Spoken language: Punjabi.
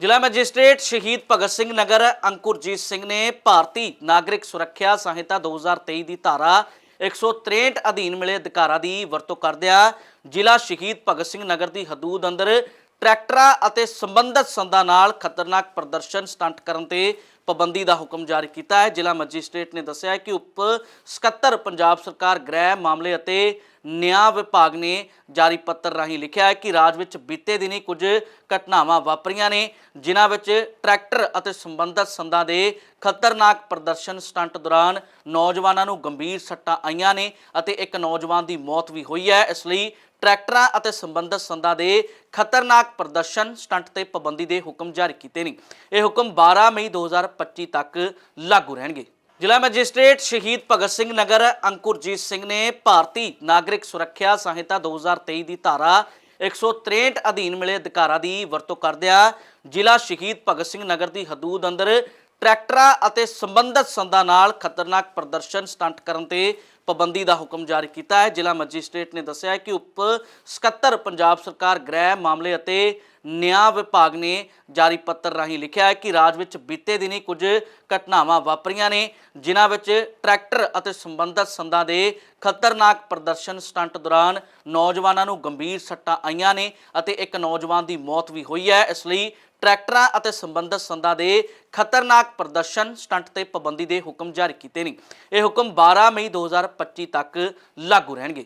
ਜ਼ਿਲ੍ਹਾ ਮੈਜਿਸਟ੍ਰੇਟ ਸ਼ਹੀਦ ਭਗਤ ਸਿੰਘ ਨਗਰ ਅੰਕੁਰਜੀਤ ਸਿੰਘ ਨੇ ਭਾਰਤੀ ਨਾਗਰਿਕ ਸੁਰੱਖਿਆ ਸੰਹਿਤਾ 2023 ਦੀ ਧਾਰਾ 163 ਅਧੀਨ ਮਿਲੇ ਅਧਿਕਾਰਾਂ ਦੀ ਵਰਤੋਂ ਕਰਦਿਆਂ ਜ਼ਿਲ੍ਹਾ ਸ਼ਹੀਦ ਭਗਤ ਸਿੰਘ ਨਗਰ ਦੀ ਹਦੂਦ ਅੰਦਰ ਟਰੈਕਟਰਾਂ ਅਤੇ ਸੰਬੰਧਤ ਸੰਦਾਂ ਨਾਲ ਖਤਰਨਾਕ ਪ੍ਰਦਰਸ਼ਨ ਸਟੰਟ ਕਰਨ ਤੇ ਪਾਬੰਦੀ ਦਾ ਹੁਕਮ ਜਾਰੀ ਕੀਤਾ ਹੈ। ਜ਼ਿਲ੍ਹਾ ਮੈਜਿਸਟ੍ਰੇਟ ਨੇ ਦੱਸਿਆ ਹੈ ਕਿ ਉਪ ਸਕੱਤਰ ਪੰਜਾਬ ਸਰਕਾਰ ਗ੍ਰਹਿ ਮਾਮਲੇ ਅਤੇ ਨਿਆਂ ਵਿਭਾਗ ਨੇ ਜਾਰੀ ਪੱਤਰ ਰਾਹੀਂ ਲਿਖਿਆ ਹੈ ਕਿ ਰਾਜ ਵਿੱਚ ਬੀਤੇ ਦਿਨੀ ਕੁਝ ਘਟਨਾਵਾਂ ਵਾਪਰੀਆਂ ਨੇ, ਜਿਨ੍ਹਾਂ ਵਿੱਚ ਟਰੈਕਟਰ ਅਤੇ ਸੰਬੰਧਤ ਸੰਦਾਂ ਦੇ ਖਤਰਨਾਕ ਪ੍ਰਦਰਸ਼ਨ ਸਟੰਟ ਦੌਰਾਨ ਨੌਜਵਾਨਾਂ ਨੂੰ ਗੰਭੀਰ ਸੱਟਾਂ ਆਈਆਂ ਨੇ ਅਤੇ ਇੱਕ ਨੌਜਵਾਨ ਦੀ ਮੌਤ ਵੀ ਹੋਈ ਹੈ। ਇਸ ਲਈ ਟਰੈਕਟਰਾਂ ਅਤੇ ਸੰਬੰਧਿਤ ਸੰਦਾਂ ਦੇ ਖਤਰਨਾਕ ਪ੍ਰਦਰਸ਼ਨ ਸਟੰਟ ਤੇ ਪਾਬੰਦੀ ਦੇ ਹੁਕਮ ਜਾਰੀ ਕੀਤੇ ਨੇ। ਇਹ ਹੁਕਮ 12 ਮਈ 2025 ਤੱਕ ਲਾਗੂ ਰਹਿਣਗੇ। ਜ਼ਿਲ੍ਹਾ ਮੈਜਿਸਟ੍ਰੇਟ ਸ਼ਹੀਦ ਭਗਤ ਸਿੰਘ ਨਗਰ ਅੰਕੁਰਜੀਤ ਸਿੰਘ ਨੇ ਭਾਰਤੀ ਨਾਗਰਿਕ ਸੁਰੱਖਿਆ ਸੰਹਿਤਾ 2023 ਦੀ ਧਾਰਾ 163 ਅਧੀਨ ਮਿਲੇ ਅਧਿਕਾਰਾਂ ਦੀ ਵਰਤੋਂ ਕਰਦਿਆਂ ਜ਼ਿਲ੍ਹਾ ਸ਼ਹੀਦ ਭਗਤ ਸਿੰਘ ਨਗਰ ਦੀ ਹਦੂਦ ਅੰਦਰ ਟਰੈਕਟਰਾਂ ਅਤੇ ਸੰਬੰਧਤ ਸੰਦਾਂ ਨਾਲ ਖਤਰਨਾਕ ਪ੍ਰਦਰਸ਼ਨ ਸਟੰਟ ਕਰਨ ਤੇ ਪਾਬੰਦੀ ਦਾ ਹੁਕਮ ਜਾਰੀ ਕੀਤਾ ਹੈ। ਜ਼ਿਲ੍ਹਾ ਮੈਜਿਸਟ੍ਰੇਟ ਨੇ ਦੱਸਿਆ ਹੈ ਕਿ ਉਪ ਸਕੱਤਰ ਪੰਜਾਬ ਸਰਕਾਰ ਗ੍ਰਹਿ ਮਾਮਲੇ ਅਤੇ ਨਿਆਂ ਵਿਭਾਗ ਨੇ ਜਾਰੀ ਪੱਤਰ ਰਾਹੀਂ ਲਿਖਿਆ ਹੈ ਕਿ ਰਾਜ ਵਿੱਚ ਬੀਤੇ ਦਿਨੀ ਕੁਝ ਘਟਨਾਵਾਂ ਵਾਪਰੀਆਂ ਨੇ, ਜਿਨ੍ਹਾਂ ਵਿੱਚ ਟਰੈਕਟਰ ਅਤੇ ਸੰਬੰਧਤ ਸੰਦਾਂ ਦੇ ਖਤਰਨਾਕ ਪ੍ਰਦਰਸ਼ਨ ਸਟੰਟ ਦੌਰਾਨ ਨੌਜਵਾਨਾਂ ਨੂੰ ਗੰਭੀਰ ਸੱਟਾਂ ਆਈਆਂ ਨੇ ਅਤੇ ਇੱਕ ਨੌਜਵਾਨ ਦੀ ਮੌਤ ਵੀ ਹੋਈ ਹੈ। ਇਸ ਲਈ ਟਰੈਕਟਰਾਂ ਅਤੇ ਸੰਬੰਧਿਤ ਸੰਦਾਂ ਦੇ ਖਤਰਨਾਕ ਪ੍ਰਦਰਸ਼ਨ ਸਟੰਟ ਤੇ ਪਾਬੰਦੀ ਦੇ ਹੁਕਮ ਜਾਰੀ ਕੀਤੇ ਨੇ। ਇਹ ਹੁਕਮ 12 ਮਈ 2025 ਤੱਕ ਲਾਗੂ ਰਹਿਣਗੇ।